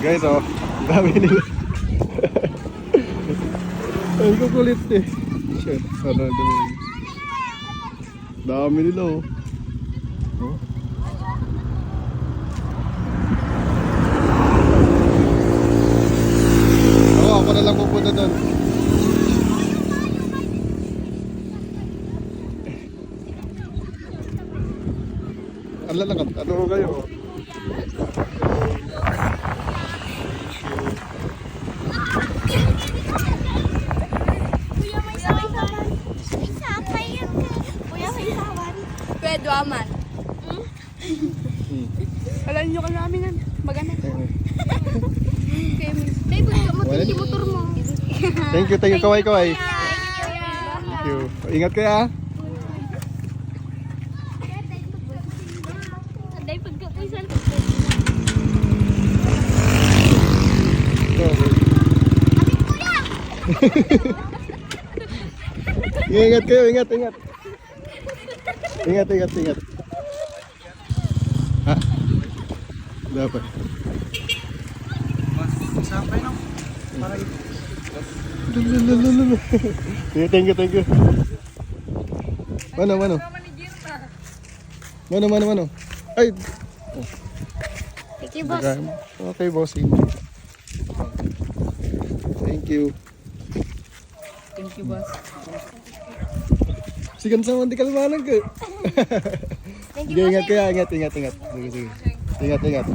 Guys, oh. Dami nila. Ang kukulit eh. Shit, sana dumi. Dami nila oh. Oh. Ano lang, ano kayo? Kuya, may sawan. Isa, kayo. Kuya, may sawan. Pwede aman. Alam nyo ka namin yan. Magana. Babe, gusto mo yung motor mo. Thank you, thank you, kaway, kaway. Thank you. Ingat kayo ah. Ingat kayo, ingat, ingat. Ingat, ingat, ingat. Ha? Dapat. Lululululu. Sige, thank you, thank you. Mano, mano. Mano, mano, mano. Ay, Thank you, boss. okay, bossing. Thank you. Thank you, boss. Sigan sa mga kalmanan ko. Thank Sige, ingat kaya, ingat, ingat, ingat. Sige, sige. Ingat, ingat.